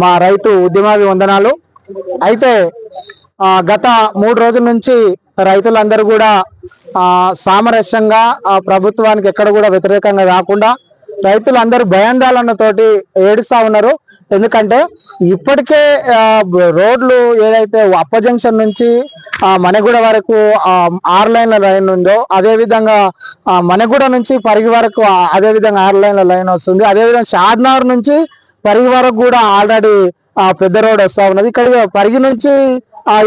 మా రైతు ఉద్యమావి వందనాలు. అయితే గత మూడు రోజుల నుంచి రైతులందరూ కూడా సామరస్యంగా ప్రభుత్వానికి ఎక్కడ కూడా వ్యతిరేకంగా కాకుండా రైతులందరూ భయాందాలన్నతోటి ఏడుస్తా ఉన్నారు. ఎందుకంటే ఇప్పటికే రోడ్లు ఏదైతే అప్ప జంక్షన్ నుంచి మనగూడ వరకు ఆరు లైన్ల లైన్ ఉందో అదేవిధంగా మనగూడ నుంచి పరిగి వరకు అదేవిధంగా అదే విధంగా ఆరు లైన్ల లైన్ వస్తుంది. అదే విధంగా షాద్నగర్ నుంచి పరిగి వరకు కూడా ఆల్రెడీ పెద్ద రోడ్ వస్తా ఉన్నది. ఇక్కడ పరిగి నుంచి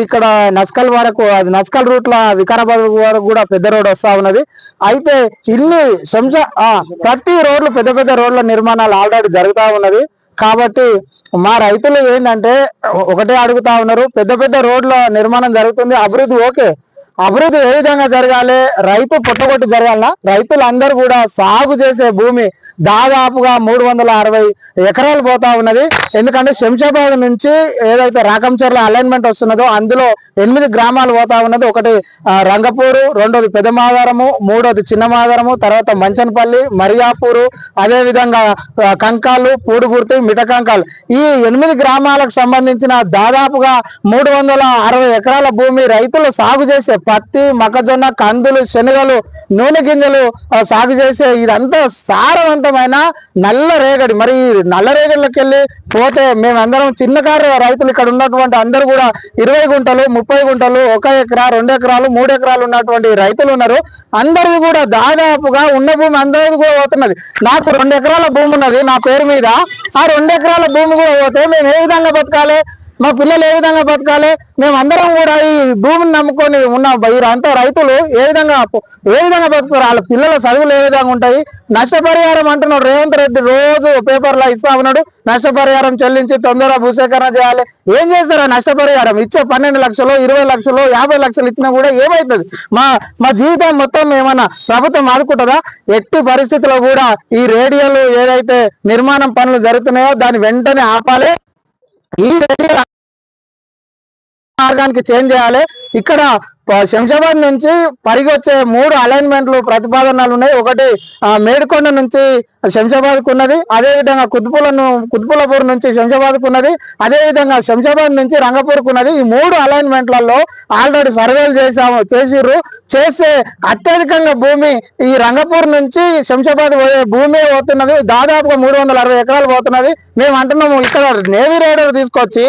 ఇక్కడ నస్కల్ వరకు అది నస్కల్ రూట్లో వికారాబాద్ వరకు కూడా పెద్ద రోడ్ వస్తా ఉన్నది. అయితే ఇల్లు శంస ప్రతి రోడ్లు పెద్ద పెద్ద రోడ్ల నిర్మాణాలు ఆల్రెడీ జరుగుతా ఉన్నది. కాబట్టి మా రైతులు ఏంటంటే ఒకటే అడుగుతా ఉన్నారు పెద్ద పెద్ద రోడ్ల నిర్మాణం జరుగుతుంది అభివృద్ధి ఓకే. అభివృద్ధి ఏ విధంగా జరగాలి? రైతు పుట్టగొట్టు జరగాలనా? రైతులందరూ కూడా సాగు చేసే భూమి దాదాపుగా మూడు వందల అరవై ఎకరాలు పోతా ఉన్నది. ఎందుకంటే శంషాబాద్ నుంచి ఏదైతే రాకంచర్ల అలైన్మెంట్ వస్తున్నదో అందులో ఎనిమిది గ్రామాలు పోతా ఉన్నది. ఒకటి రంగపూరు రెండోది పెదమాదారము మూడోది చిన్నమాదారము తర్వాత మంచనపల్లి మరియాపూరు అదేవిధంగా కంకాలు పూడుగుర్తి మిటకంకాలు. ఈ ఎనిమిది గ్రామాలకు సంబంధించిన దాదాపుగా మూడు వందల అరవై ఎకరాల భూమి రైతులు సాగు చేసే పత్తి మొక్కజొన్న కందులు శనగలు నూనె గింజలు సాగు చేసే ఇదంతా సారవంతమైన నల్ల రేగడి. మరి నల్ల రేగడిలోకి వెళ్ళి పోతే మేమందరం చిన్నకారు రైతులు ఇక్కడ ఉన్నటువంటి అందరూ కూడా ఇరవై గుంటలు ముప్పై గుంటలు ఒక ఎకరా రెండు ఎకరాలు మూడు ఎకరాలు ఉన్నటువంటి రైతులు ఉన్నారు. అందరూ కూడా దాదాపుగా ఉన్న భూమి అందరిది కూడా పోతున్నది. నాకు రెండు ఎకరాల భూమి ఉన్నది నా పేరు మీద. ఆ రెండు ఎకరాల భూమి కూడా పోతే మేము ఏ విధంగా బతకాలి? మా పిల్లలు ఏ విధంగా బతకాలి? మేము అందరం కూడా ఈ భూమిని నమ్ముకొని ఉన్నాం. వీరంతా రైతులు ఏ విధంగా ఏ విధంగా బతుకుతారు? వాళ్ళ పిల్లల చదువులు ఏ విధంగా ఉంటాయి? నష్టపరిహారం అంటున్నాడు రేవంత్ రెడ్డి. రోజు పేపర్లో ఇస్తా ఉన్నాడు. నష్టపరిహారం చెల్లించి తొందరగా భూసేకరణ చేయాలి. ఏం చేస్తారు ఆ నష్టపరిహారం? ఇచ్చే పన్నెండు లక్షలు ఇరవై లక్షలు యాభై లక్షలు ఇచ్చినా కూడా ఏమవుతుంది మా మా జీవితం మొత్తం ఏమన్నా ప్రభుత్వం ఆదుకుంటుందా? ఎట్టి పరిస్థితుల్లో కూడా ఈ రేడియోలు ఏదైతే నిర్మాణం పనులు జరుగుతున్నాయో దాన్ని వెంటనే ఆపాలి. ఈ రేడియో మార్గానికి చేంజ్ చేయాలి. ఇక్కడ శంషాబాద్ నుంచి పరిగి వచ్చే మూడు అలైన్మెంట్లు ప్రతిపాదనలు ఉన్నాయి. ఒకటి మేడికొండ నుంచి శంషాబాద్కు ఉన్నది అదే విధంగా కుత్బులను నుంచి శంషాబాద్కు ఉన్నది అదే విధంగా శంషాబాద్ నుంచి రంగపూర్కు ఉన్నది ఈ మూడు అలైన్మెంట్లలో ఆల్రెడీ సర్వేలు చేసాము చేసిర్రు. చేస్తే అత్యధికంగా భూమి ఈ రంగపూర్ నుంచి శంషాబాద్ పోయే భూమి పోతున్నది. దాదాపుగా మూడు వందల అరవై ఎకరాలు పోతున్నది. మేము అంటున్నాము ఇక్కడ నేవీ రైడర్ తీసుకొచ్చి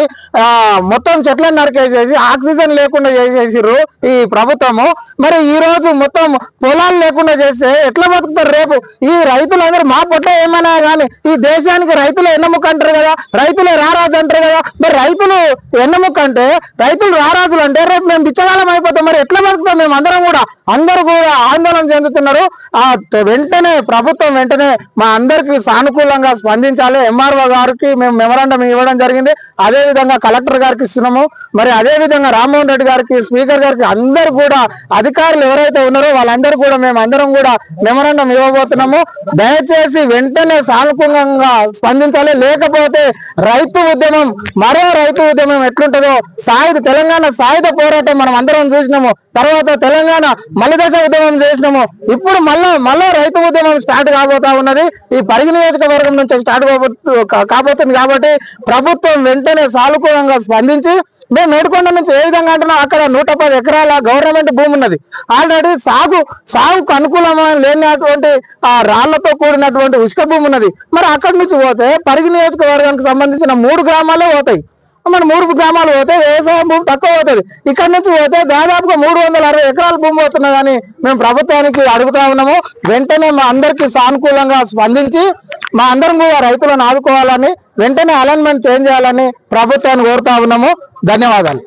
మొత్తం చెట్లను నరికేసేసి ఆక్సిజన్ లేకుండా చేసేసిర్రు. ఈ ప్రభుత్వము మరి ఈ రోజు మొత్తం పొలాలు లేకుండా చేస్తే ఎట్లా బతుకుతారు రేపు? ఈ రైతులందరూ మా పొట్ట ఏమైనా కానీ ఈ దేశానికి రైతులు ఎన్నముక అంటారు కదా? రైతులే రారాజు అంటారు కదా? మరి రైతులు ఎన్నముక అంటే రైతులు రారాజులు అంటే రేపు మేము బిచ్చగాలం అయిపోతాం. మరి ఎట్లా బతుకుతాం మేము అందరం కూడా? అందరూ కూడా ఆందోళన చెందుతున్నారు. ఆ వెంటనే ప్రభుత్వం వెంటనే మా అందరికి సానుకూలంగా స్పందించాలి. ఎంఆర్ఓ గారికి మేము మెమరాండం ఇవ్వడం జరిగింది. అదే విధంగా కలెక్టర్ గారికి ఇస్తున్నాము. మరి అదే విధంగా రామ్మోహన్ రెడ్డి గారికి స్పీకర్ గారికి అందరు కూడా అధికారులు ఎవరైతే ఉన్నారో వాళ్ళందరూ కూడా మేము అందరం కూడా మెమరాండం ఇవ్వబోతున్నాము. దయచేసి వెంటనే సానుకూలంగా స్పందించాలి. లేకపోతే రైతు ఉద్యమం మరో రైతు ఉద్యమం ఎట్లుంటుందో సాయుధ తెలంగాణ సాయుధ పోరాటం మనం అందరం చూసినాము. తర్వాత తెలంగాణ మలిదశ ఉద్యమం చేసినాము. ఇప్పుడు మళ్ళా మళ్ళా రైతు ఉద్యమం స్టార్ట్ కాబోతా ఉన్నది. ఈ పరిగి నియోజకవర్గం నుంచి స్టార్ట్ కా- కాబోతుంది కాబట్టి ప్రభుత్వం వెంటనే సానుకూలంగా స్పందించి మేము మేడుకొండ నుంచి ఏ విధంగా అంటున్నాం? అక్కడ నూట పది ఎకరాల గవర్నమెంట్ భూమి ఉన్నది. ఆల్రెడీ సాగు సాగుకు అనుకూలమైన లేనటువంటి ఆ రాళ్ళతో కూడినటువంటి ఉష్క భూమి ఉన్నది. మరి అక్కడి నుంచి పోతే పరిగి నియోజకవర్గానికి సంబంధించిన మూడు గ్రామాలే పోతాయి. మన మూడు గ్రామాలు పోతే వ్యవసాయం భూమి తక్కువ అవుతుంది ఇక్కడ నుంచి పోతే దాదాపుగా మూడు వందల అరవై ఎకరాల భూమి పోతున్నదని మేము ప్రభుత్వానికి అడుగుతా ఉన్నాము. వెంటనే మా అందరికి సానుకూలంగా స్పందించి మా అందరం కూడా రైతులను ఆదుకోవాలని వెంటనే అలైన్మెంట్ చేంజ్ చేయాలని ప్రభుత్వాన్ని కోరుతా ఉన్నాము. ధన్యవాదాలు.